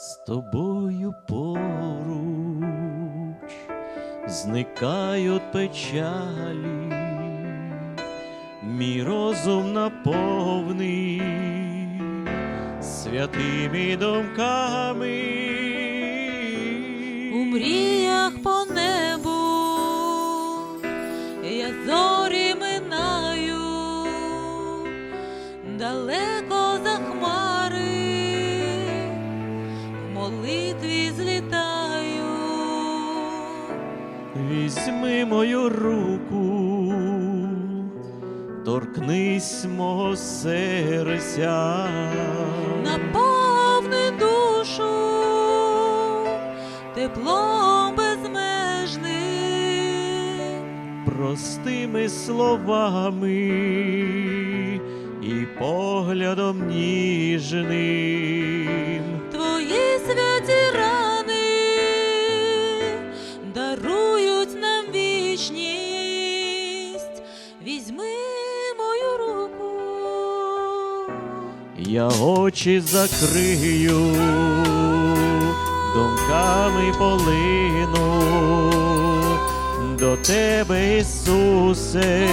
з тобою поруч зникають печалі, мій розум наповний святими думками. У мріях по небу я зорі минаю, далеко молитві злітаю. Візьми мою руку, торкнись мого серця, наповни душу теплом безмежним, простими словами і поглядом ніжним. Я очі закрию, думками полину. До тебе, Ісусе,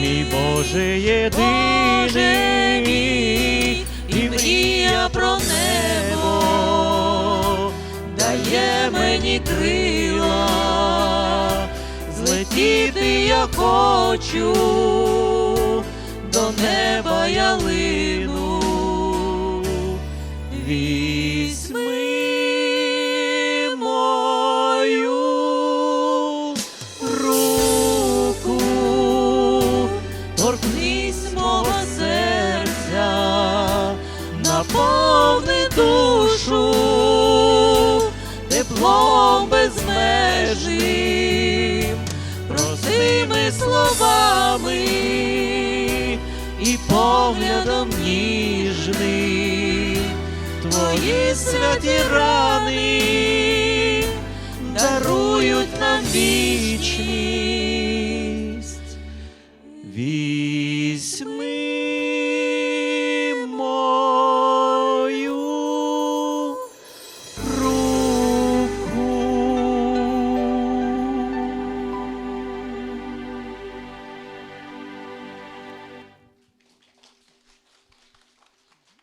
мій Боже єдиний, і мрія про небо дає мені крила, злетіти я хочу, до неба Візьми мою руку, торкнись мого серця, наповни душу теплом безмежним, простими словами і поглядом ніжним. Твої святі рани дарують нам вічність.